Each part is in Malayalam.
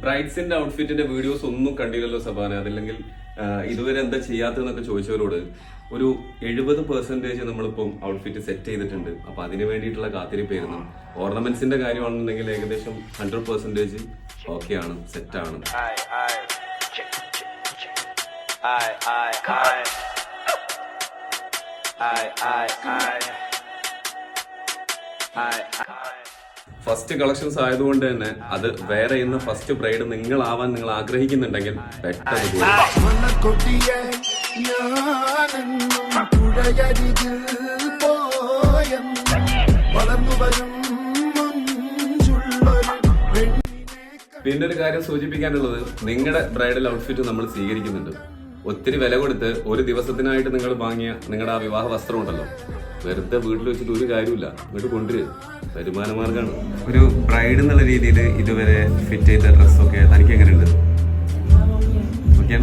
ബ്രൈഡ്സിന്റെ ഔട്ട്ഫിറ്റിന്റെ വീഡിയോസ് ഒന്നും കണ്ടില്ലല്ലോ സബാന അതല്ലെങ്കിൽ ഇതുവരെ എന്താ ചെയ്യാത്തതെന്നൊക്കെ ചോദിച്ചവരോട് ഒരു എഴുപത് പെർസെന്റേജ് നമ്മളിപ്പം ഔട്ട്ഫിറ്റ് സെറ്റ് ചെയ്തിട്ടുണ്ട് അപ്പൊ അതിന് വേണ്ടിയിട്ടുള്ള കാത്തിരിപ്പായിരുന്നു ഓർണമെന്റ്സിന്റെ കാര്യമാണെന്നുണ്ടെങ്കിൽ ഏകദേശം ഹൺഡ്രഡ് പെർസെന്റേജ് ആണ് സെറ്റാണ് Aye, ഫസ്റ്റ് കളക്ഷൻസ് ആയതുകൊണ്ട് തന്നെ അത് വേറെ ഇന്ന് ഫസ്റ്റ് ബ്രൈഡ് നിങ്ങളാവാൻ നിങ്ങൾ ആഗ്രഹിക്കുന്നുണ്ടെങ്കിൽ പെട്ടെന്ന് പിന്നെ ഒരു കാര്യം സൂചിപ്പിക്കാനുള്ളത് നിങ്ങളുടെ ബ്രൈഡൽ ഔട്ട്ഫിറ്റ് നമ്മൾ സ്വീകരിക്കുന്നുണ്ട്. ഒത്തിരി വില കൊടുത്ത് ഒരു ദിവസത്തിനായിട്ട് നിങ്ങൾ വാങ്ങിയ നിങ്ങളുടെ ആ വിവാഹ വസ്ത്രം ഉണ്ടല്ലോ വെറുതെ വീട്ടിൽ വെച്ചിട്ട് ഒരു കാര്യമില്ല ഇങ്ങോട്ട് കൊണ്ടുവരും. വരുമാന മാർഗമാണ് ഒരു ബ്രൈഡ് എന്നുള്ള രീതിയിൽ ഇതുവരെ ഫിറ്റ് ചെയ്ത ഡ്രസ്സൊക്കെ തനിക്ക് എങ്ങനെയുണ്ട്? ഓക്കെ.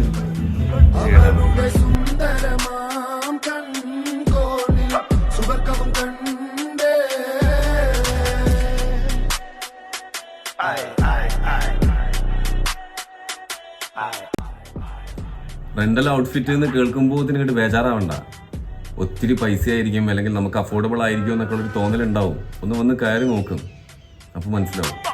റെന്റൽ ഔട്ട്ഫിറ്റ് എന്ന് കേൾക്കുമ്പോൾ ഇങ്ങോട്ട് ബേജാറാവണ്ട. ഒത്തിരി പൈസ ആയിരിക്കും അല്ലെങ്കിൽ നമുക്ക് അഫോർഡബിൾ ആയിരിക്കും എന്നൊക്കെ ഒരു തോന്നലുണ്ടാവും. ഒന്ന് വന്ന് കയറി നോക്കും. അപ്പൊ മനസ്സിലാവും.